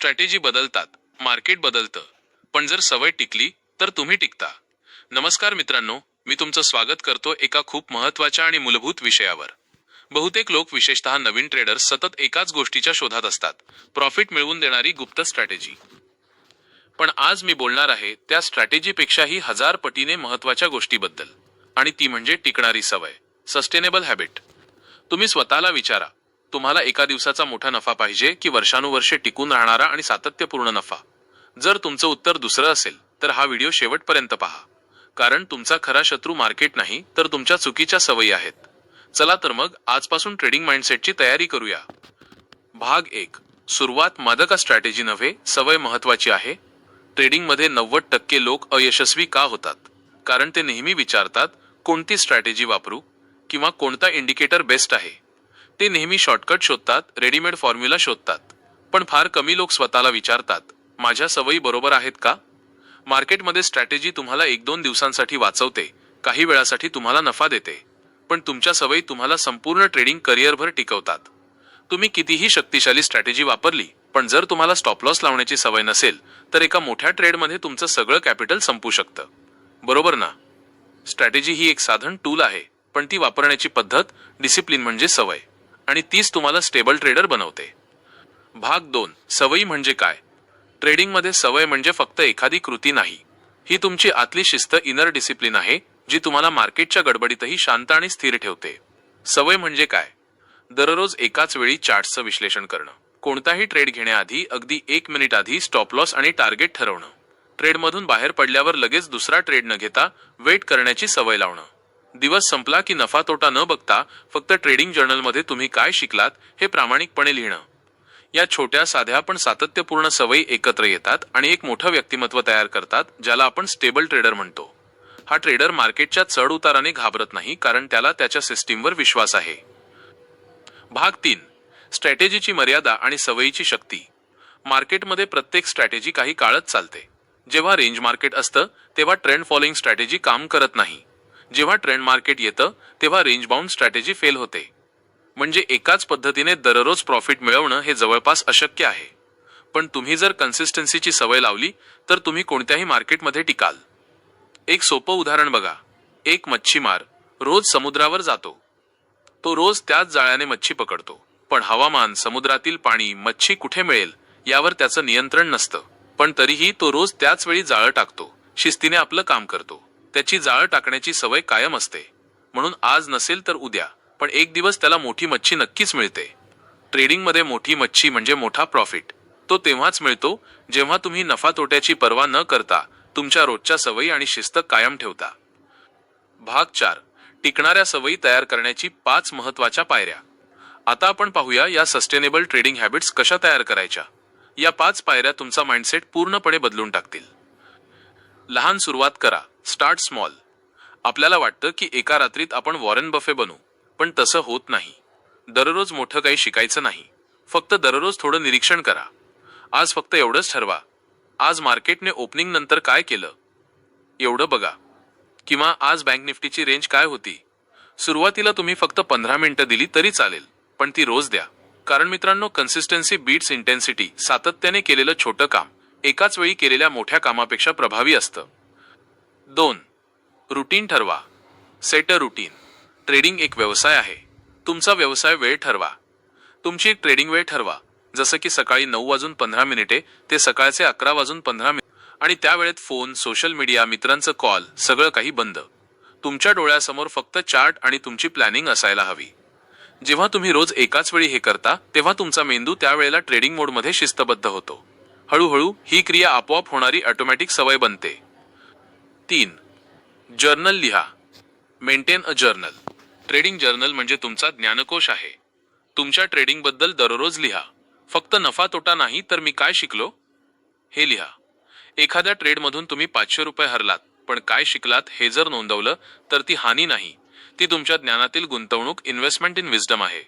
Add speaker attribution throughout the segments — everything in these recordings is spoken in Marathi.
Speaker 1: स्ट्रॅटेजी बदलतात मार्केट बदलतं. पण जर सवय टिकली तर तुम्ही टिकता. नमस्कार मित्रांनो मी तुमचं स्वागत करतो एका खूप महत्त्वाच्या आणि मूलभूत विषयावर. बहुतेक लोक विशेषतः नवीन ट्रेडर्स सतत एकाच गोष्टीच्या शोधात असतात प्रॉफिट मिळवून देणारी गुप्त स्ट्रॅटेजी पण आज मी बोलणार आहे त्या स्ट्रॅटेजीपेक्षाही हजार पटीने महत्त्वाच्या गोष्टीबद्दल. आणि ती म्हणजे टिकणारी सवय सस्टेनेबल हॅबिट तुम्ही स्वतःला विचारा तुम्हाला एका दिवसाचा मोठा नफा पाहिजे की वर्षानुवर्षे टिकून राहणारा आणि सातत्यपूर्ण नफा? जर तुमचं उत्तर दुसरं असेल तर हा व्हिडिओ शेवटपर्यंत पहा. कारण तुमचा खरा शत्रू मार्केट नाही तर तुमच्या चुकीच्या सवयी आहेत. चला तर मग आजपासून ट्रेडिंग माइंडसेटची तयारी करूया. भाग एक. सुरुवात मादका स्ट्रॅटेजी नव्हे सवय महत्वाची आहे. ट्रेडिंगमध्ये नव्वद टक्के लोक अयशस्वी का होतात? कारण ते नेहमी विचारतात कोणती स्ट्रॅटेजी वापरू? किंवा कोणता इंडिकेटर बेस्ट आहे? ते नेहमी शॉर्टकट शोधतात रेडीमेड फॉर्म्युला शोधतात. पण फार कमी लोक स्वतःला विचारतात माझ्या सवयी बरोबर आहेत का? मार्केटमध्ये स्ट्रॅटेजी तुम्हाला एक दोन दिवसांसाठी वाचवते काही वेळासाठी तुम्हाला नफा देते. पण तुमच्या सवयी तुम्हाला संपूर्ण ट्रेडिंग करिअरभर टिकवतात. तुम्ही कितीही शक्तिशाली स्ट्रॅटेजी वापरली पण जर तुम्हाला स्टॉप लॉस लावण्याची सवय नसेल तर एका मोठ्या ट्रेडमध्ये तुमचं सगळं कॅपिटल संपू शकतं. बरोबर ना? स्ट्रॅटेजी ही एक साधन टूल आहे पण ती वापरण्याची पद्धत डिसिप्लिन म्हणजे सवय. आणि तीच तुम्हाला स्टेबल ट्रेडर बनवते. भाग दोन सवयी म्हणजे काय? ट्रेडिंगमध्ये सवय म्हणजे फक्त एखादी कृती नाही. ही तुमची आतली शिस्त इनर डिसिप्लिन आहे जी तुम्हाला मार्केटच्या गडबडीतही शांत आणि स्थिर ठेवते. सवय म्हणजे काय? दररोज एकाच वेळी चार्टचं विश्लेषण करणं. कोणताही ट्रेड घेण्याआधी अगदी एक मिनिट आधी स्टॉप लॉस आणि टार्गेट ठरवणं. ट्रेडमधून बाहेर पडल्यावर लगेच दुसरा ट्रेड न घेता वेट करण्याची सवय लावणं. दिवस संपला की नफा तोटा न बघता फक्त ट्रेडिंग जर्नलमध्ये तुम्ही काय शिकलात हे प्रामाणिकपणे लिहिणं. या छोट्या साध्या पण सातत्यपूर्ण सवयी एकत्र येतात आणि एक मोठं व्यक्तिमत्व तयार करतात ज्याला आपण स्टेबल ट्रेडर म्हणतो. हा ट्रेडर मार्केटच्या चढ उताराने घाबरत नाही कारण त्याला त्याच्या सिस्टीमवर विश्वास आहे. भाग तीन. स्ट्रॅटेजीची मर्यादा आणि सवयीची शक्ती. मार्केटमध्ये प्रत्येक स्ट्रॅटेजी काही काळच चालते. जेव्हा रेंज मार्केट असतं तेव्हा ट्रेंड फॉलोइंग स्ट्रॅटेजी काम करत नाही. जेव्हा ट्रेंड मार्केट येतं तेव्हा रेंज बाउंड स्ट्रॅटेजी फेल होते. म्हणजे एकाच पद्धतीने दररोज प्रॉफिट मिळवणं हे जवळपास अशक्य आहे. पण तुम्ही जर कन्सिस्टन्सीची सवय लावली तर तुम्ही कोणत्याही मार्केटमध्ये टिकाल. एक सोपं उदाहरण बघा. एक मच्छीमार रोज समुद्रावर जातो. तो रोज त्याच जाळ्याने मच्छी पकडतो. पण हवामान समुद्रातील पाणी मच्छी कुठे मिळेल यावर त्याचं नियंत्रण नसतं. पण तरीही तो रोज त्याच वेळी जाळं टाकतो. शिस्तीने आपलं काम करतो. त्याची जाळं टाकण्याची सवय कायम असते. म्हणून आज नसेल तर उद्या पण एक दिवस त्याला मोठी मच्छी नक्कीच मिळते. ट्रेडिंगमध्ये मोठी मच्छी म्हणजे मोठा प्रॉफिट. तो तेव्हाच मिळतो जेव्हा तुम्ही नफा तोट्याची पर्वा न करता तुमच्या रोजच्या सवयी आणि शिस्त कायम ठेवता. भाग चार. टिकणाऱ्या सवयी तयार करण्याची पाच महत्त्वाच्या पायऱ्या. आता आपण पाहूया या सस्टेनेबल ट्रेडिंग हॅबिट्स कशा तयार करायच्या. या पाच पायऱ्या तुमचा माइंडसेट पूर्णपणे बदलून टाकतील. लहान सुरुवात करा. Start small. आपल्याला वाटतं की एका रात्रीत आपण वॉरेन बफे बनू पण तसं होत नाही. दररोज मोठं काही शिकायचं नाही. फक्त दररोज थोडं निरीक्षण करा. आज फक्त एवढंच ठरवा. आज मार्केटने ओपनिंग नंतर काय केलं? एवढं बघा. किंवा आज बँक निफ्टीची रेंज काय होती? सुरुवातीला तुम्ही फक्त पंधरा मिनिटं दिली तरी चालेल पण ती रोज द्या. कारण मित्रांनो कन्सिस्टन्सी बीट्स इंटेन्सिटी सातत्याने केलेलं छोटं काम एकाच वेळी केलेल्या मोठ्या कामापेक्षा प्रभावी असतं. दोन. रुटीन ठरवा. सेट अ रुटीन ट्रेडिंग एक व्यवसाय आहे. तुमचा व्यवसाय वेळ ठरवा. तुमची एक ट्रेडिंग वेळ ठरवा. जसं की सकाळी नऊ वाजून पंधरा मिनिटे ते सकाळचे अकरा वाजून पंधरा मिनिट आणि त्या वेळेत फोन सोशल मीडिया मित्रांचं कॉल सगळं काही बंद. तुमच्या डोळ्यासमोर फक्त चार्ट आणि तुमची प्लॅनिंग असायला हवी. जेव्हा तुम्ही रोज एकाच वेळी हे करता तेव्हा तुमचा मेंदू त्यावेळेला ट्रेडिंग मोडमध्ये शिस्तबद्ध होतो. हळूहळू ही क्रिया आपोआप होणारी ऑटोमॅटिक सवय बनते. तीन. जर्नल लिहा. Maintain a journal trading journal म्हणजे तुमचा ज्ञानकोश आहे. तुमच्या ट्रेडिंगबद्दल दररोज लिहा. फक्त नफा तोटा नाही तर मी काय शिकलो? हे लिहा. एखाद्या ट्रेडमधून तुम्ही पाचशे रुपये हरलात पण काय शिकलात हे जर नोंदवलं तर ती हानी नाही. ती तुमच्या ज्ञानातील गुंतवणूक इन्व्हेस्टमेंट इन विजडम आहे.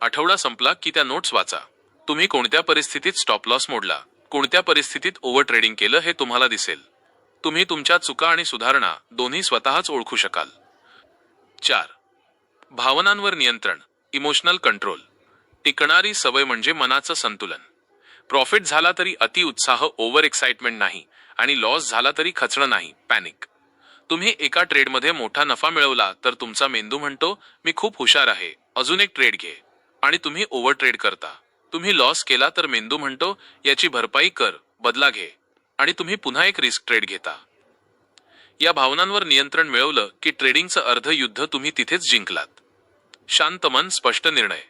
Speaker 1: आठवडा संपला की त्या नोट्स वाचा. तुम्ही कोणत्या परिस्थितीत स्टॉप लॉस मोडला? कोणत्या परिस्थितीत ओव्हर ट्रेडिंग केलं हे तुम्हाला दिसेल? तुम्ही तुमच्या चुका आणि सुधारणा दोन्ही स्वतःच ओळखू शकाल. चार. भावनांवर नियंत्रण इमोशनल कंट्रोल टिकणारी सवय म्हणजे मनाचं संतुलन. प्रॉफिट झाला तरी अति उत्साह ओव्हर एक्साइटमेंट नाही आणि लॉस झाला तरी खचणं नाही पॅनिक तुम्ही एका ट्रेडमध्ये मोठा नफा मिळवला तर तुमचा मेंदू म्हणतो मी खूप हुशार आहे अजून एक ट्रेड घे. आणि तुम्ही ओव्हर ट्रेड करता. तुम्ही लॉस केला तर मेंदू म्हणतो याची भरपाई कर बदला घे. आणि तुम्ही पुन्हा एक रिस्क ट्रेड घेता. या भावनांवर नियंत्रण मिळवलं की ट्रेडिंगचं अर्ध युद्ध तुम्ही तिथेच जिंकलात. शांत मन स्पष्ट निर्णय.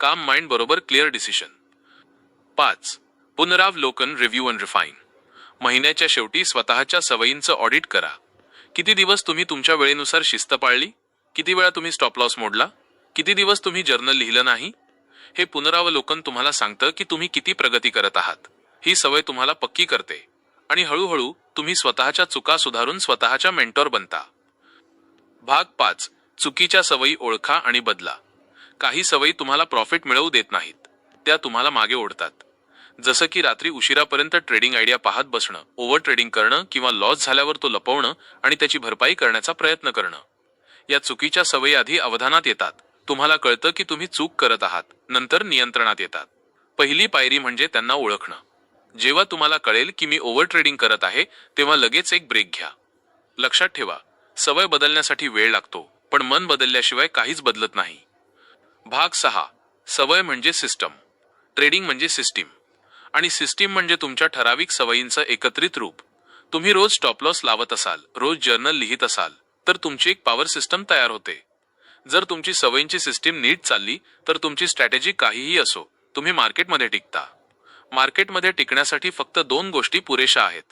Speaker 1: काम माइंड बरोबर क्लिअर डिसिशन पाच. पुनरावलोकन रिव्ह्यू अँड रिफाईन महिन्याच्या शेवटी स्वतःच्या सवयींचं ऑडिट करा. किती दिवस तुम्ही तुमच्या वेळेनुसार शिस्त पाळली? किती वेळा तुम्ही स्टॉप लॉस मोडला? किती दिवस तुम्ही जर्नल लिहिलं नाही? हे पुनरावलोकन तुम्हाला सांगतं की तुम्ही किती प्रगती करत आहात. ही सवय तुम्हाला पक्की करते. आणि हळूहळू तुम्ही स्वतःच्या चुका सुधारून स्वतःच्या मेंटॉर बनता. भाग पाच. चुकीच्या सवयी ओळखा आणि बदला. काही सवयी तुम्हाला प्रॉफिट मिळवू देत नाहीत. त्या तुम्हाला मागे ओढतात. जसं की रात्री उशिरापर्यंत ट्रेडिंग आयडिया पाहत बसणं ओव्हर ट्रेडिंग करणं किंवा लॉस झाल्यावर तो लपवणं आणि त्याची भरपाई करण्याचा प्रयत्न करणं. या चुकीच्या सवयी आधी अवधानात येतात. तुम्हाला कळतं की तुम्ही चूक करत आहात. नंतर नियंत्रणात येतात. पहिली पायरी म्हणजे त्यांना ओळखणं. जेव्हा तुम्हाला कळेल की मी ओव्हर ट्रेडिंग करत आहे तेव्हा लगेच एक ब्रेक घ्या. लक्षात ठेवा सवय बदलण्यासाठी वेळ लागतो पण मन बदलल्याशिवाय काहीच बदलत नाही. भाग सहा सवय म्हणजे सिस्टम ट्रेडिंग म्हणजे सिस्टीम आणि सिस्टीम म्हणजे तुमच्या ठराविक सवयींचं एकत्रित रूप. तुम्ही रोज स्टॉप लॉस लावत असाल रोज जर्नल लिहित असाल तर तुमची एक पॉवर सिस्टम तयार होते. जर तुमची सवयींची सिस्टीम नीट चालली तर तुमची स्ट्रॅटेजी काहीही असो तुम्ही मार्केटमध्ये टिकता. मार्केटमध्ये टिकण्यासाठी फक्त दोन गोष्टी पुरेशा आहेत.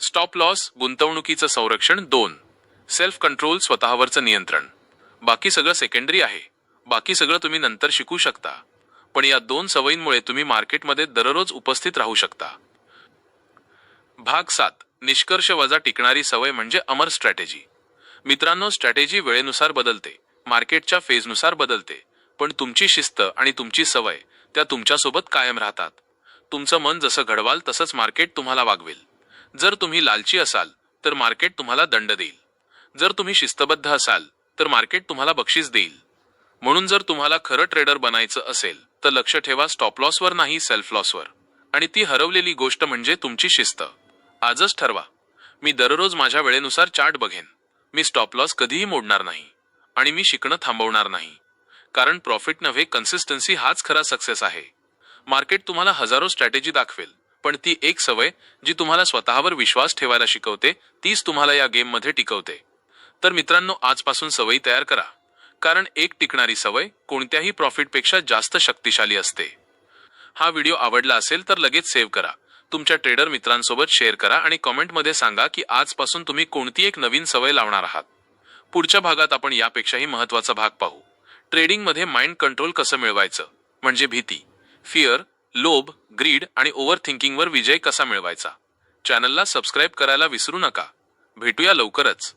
Speaker 1: स्टॉप लॉस गुंतवणुकीचं संरक्षण दोन. सेल्फ कंट्रोल स्वतःवरचं नियंत्रण. बाकी सगळं सेकंडरी आहे. बाकी सगळं तुम्ही नंतर शिकू शकता. पण या दोन सवयींमुळे तुम्ही मार्केटमध्ये दररोज उपस्थित राहू शकता. भाग सात. निष्कर्ष वजा टिकणारी सवय म्हणजे अमर स्ट्रॅटेजी मित्रांनो स्ट्रॅटेजी वेळेनुसार बदलते. मार्केटच्या फेजनुसार बदलते. पण तुमची शिस्त आणि तुमची सवय त्या तुमच्यासोबत कायम राहतात. तुमचं मन जसं घडवाल तसंच मार्केट तुम्हाला वागवेल. जर तुम्ही लालची असाल तर मार्केट तुम्हाला दंड देईल. जर तुम्ही शिस्तबद्ध असाल तर मार्केट तुम्हाला बक्षीस देईल. म्हणून जर तुम्हाला खरं ट्रेडर बनायचं असेल तर लक्ष ठेवा स्टॉप लॉसवर नाही सेल्फ लॉसवर. आणि ती हरवलेली गोष्ट म्हणजे तुमची शिस्त. आजच ठरवा. मी दररोज माझ्या वेळेनुसार चार्ट बघेन. मी स्टॉप लॉस कधीही मोडणार नाही. आणि मी शिकणं थांबवणार नाही. कारण प्रॉफिट नव्हे कन्सिस्टन्सी हाच खरा सक्सेस आहे. मार्केट तुम्हाला हजारो स्ट्रॅटेजी दाखवेल. पण ती एक सवय जी तुम्हाला स्वतःवर विश्वास ठेवायला शिकवते तीच तुम्हाला या गेममध्ये टिकवते. तर मित्रांनो आजपासून सवयी तयार करा. कारण एक टिकणारी सवय कोणत्याही प्रॉफिटपेक्षा जास्त शक्तिशाली असते. हा व्हिडिओ आवडला असेल तर लगेच सेव्ह करा. तुमच्या ट्रेडर मित्रांसोबत शेअर करा आणि कमेंटमध्ये सांगा की आजपासून तुम्ही कोणती एक नवीन सवय लावणार आहात. पुढच्या भागात आपण यापेक्षाही महत्त्वाचा भाग पाहू. ट्रेडिंगमध्ये माइंड कंट्रोल कसं मिळवायचं? म्हणजे भीती. फिअर लोभ ग्रीड आणि ओव्हर थिंकिंगवर विजय कसा मिळवायचा? चॅनलला सबस्क्राईब करायला विसरू नका. भेटूया लवकरच.